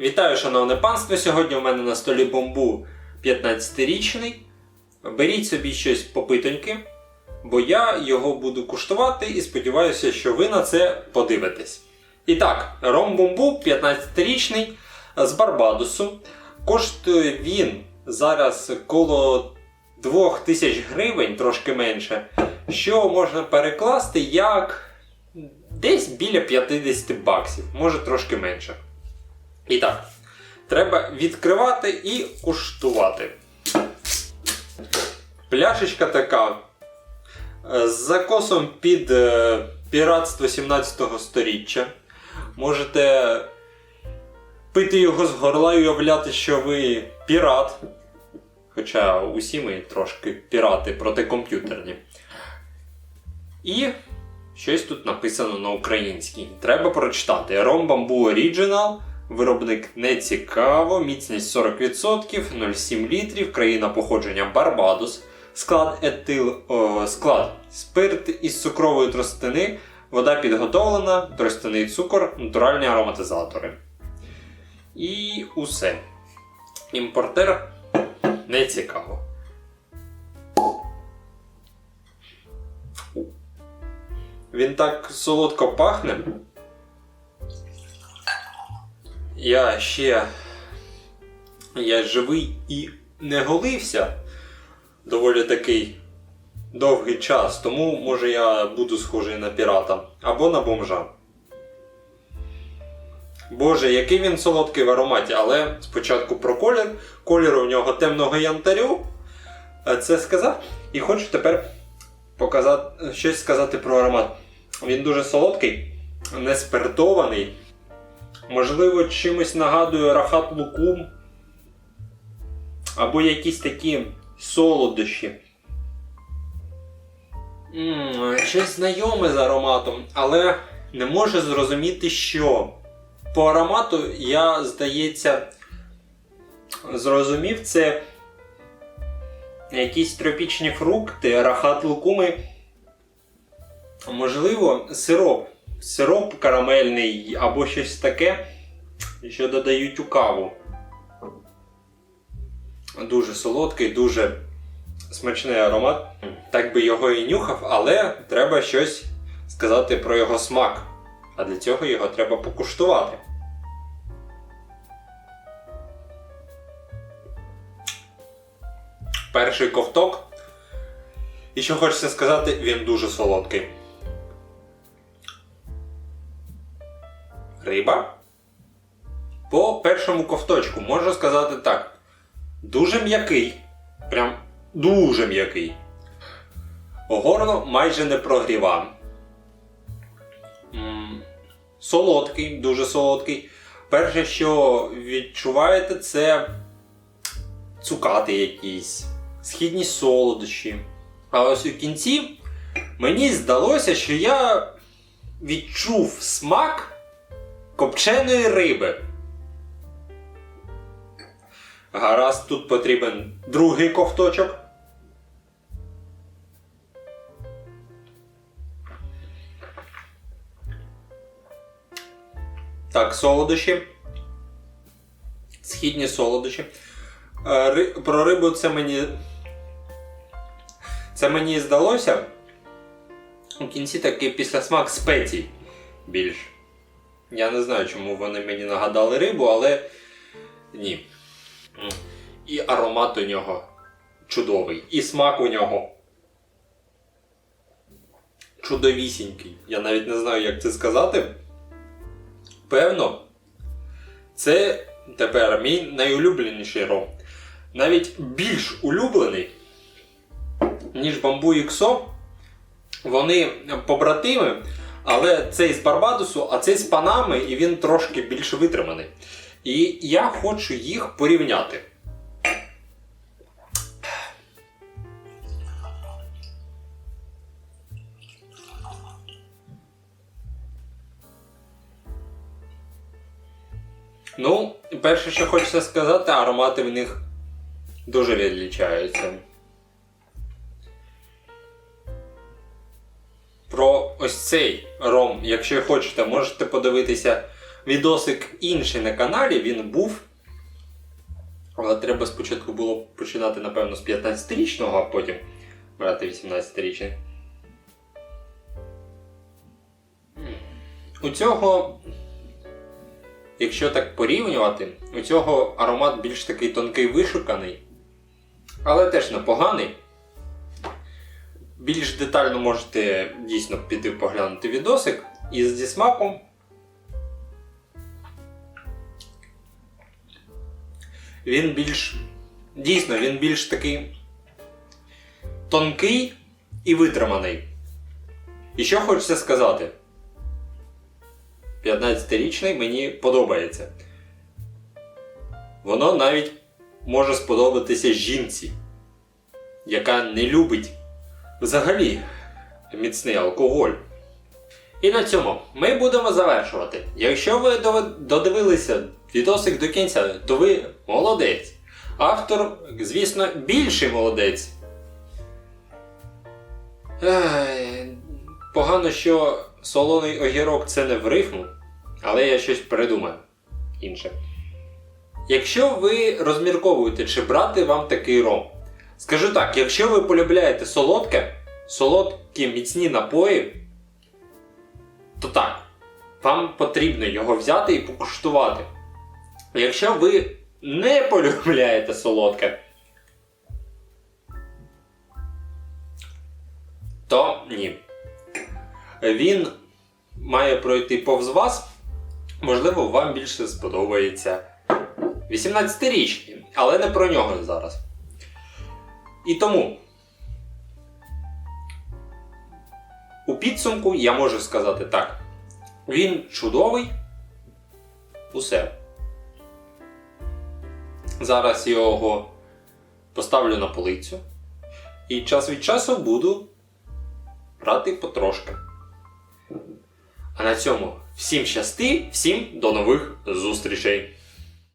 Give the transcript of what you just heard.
Вітаю, шановне панство! Сьогодні у мене на столі бомбу 15-річний. Беріть собі щось попитоньки, бо я його буду куштувати і сподіваюся, що ви на це подивитесь. І так, ром бомбу 15-річний з Барбадосу. Коштує він зараз коло 2000 гривень, трошки менше, що можна перекласти як десь біля 50 баксів, може трошки менше. І так, треба відкривати і куштувати. Пляшечка така е, з закосом під е, піратство 17 сторіччя. Можете пити його з горла і уявляти, що ви пірат. Хоча усі ми трошки пірати протикомп'ютерні. І щось тут написано на українській. Треба прочитати. Ром Bamboo Original. Виробник не цікаво, міцність 40%, 0,7 літрів, країна походження Барбадос, склад етил, о, склад спирт із цукрової тростини, вода підготовлена, тростяний цукор, натуральні ароматизатори. І усе. Імпортер не цікаво. Він так солодко пахне. Я ще я живий і не голився доволі такий довгий час, тому може я буду схожий на пірата або на бомжа. Боже, який він солодкий в ароматі, але спочатку про колір. Колір у нього темного янтарю. Це сказав. І хочу тепер показати, щось сказати про аромат. Він дуже солодкий, не спиртований. Можливо, чимось нагадує рахат лукум. Або якісь такі солодощі. Ммм, щось знайоме з ароматом, але не можу зрозуміти, що. По аромату я, здається, зрозумів, це якісь тропічні фрукти, рахат лукуми. Можливо, сироп. Сироп карамельний або щось таке, що додають у каву. Дуже солодкий, дуже смачний аромат. Так би його і нюхав, але треба щось сказати про його смак. А для цього його треба покуштувати. Перший ковток. І що хочеться сказати, він дуже солодкий. Риба. По першому ковточку можу сказати так. Дуже м'який. Прям дуже м'який. Горло майже не прогрівав. Солодкий, дуже солодкий. Перше, що відчуваєте, це цукати якісь, східні солодощі. А ось у кінці мені здалося, що я відчув смак копченої риби. Гаразд, тут потрібен другий ковточок. Так, солодощі. Східні солодощі. Е, Про рибу це мені. Це мені здалося. У кінці такий післясмак спецій більш. Я не знаю, чому вони мені нагадали рибу, але ні. І аромат у нього чудовий. І смак у нього чудовісінький. Я навіть не знаю, як це сказати. Певно, це тепер мій найулюбленіший ром. Навіть більш улюблений, ніж бамбу XO. Вони побратими, але цей з Барбадосу, а цей з Панами, і він трошки більш витриманий. І я хочу їх порівняти. Ну, перше, що хочеться сказати, аромати в них дуже відлічаються. Про ось цей ром, якщо хочете, можете подивитися відосик інший на каналі, він був. Але треба спочатку було починати, напевно, з 15-річного, а потім брати 18-річний. У цього, якщо так порівнювати, у цього аромат більш такий тонкий вишуканий, але теж непоганий. Більш детально можете дійсно піти поглянути відосик. І зі смаком. Він більш. Дійсно, він більш такий тонкий і витриманий. І що хочеться сказати? 15-річний мені подобається. Воно навіть може сподобатися жінці, яка не любить взагалі міцний алкоголь. І на цьому ми будемо завершувати. Якщо ви додивилися відосик до кінця, то ви молодець. Автор, звісно, більший молодець. Ей, Погано, що солоний огірок це не в рифму, але я щось придумаю інше. Якщо ви розмірковуєте, чи брати вам такий ром, скажу так, якщо ви полюбляєте солодке, солодкі міцні напої, то так, вам потрібно його взяти і покуштувати. Якщо ви не полюбляєте солодке, то ні. Він має пройти повз вас. Можливо, вам більше сподобається 18-річний, але не про нього зараз. І тому у підсумку я можу сказати так. Він чудовий. Усе. Зараз його поставлю на полицю. І час від часу буду брати потрошки. А на цьому всім щасти, всім до нових зустрічей!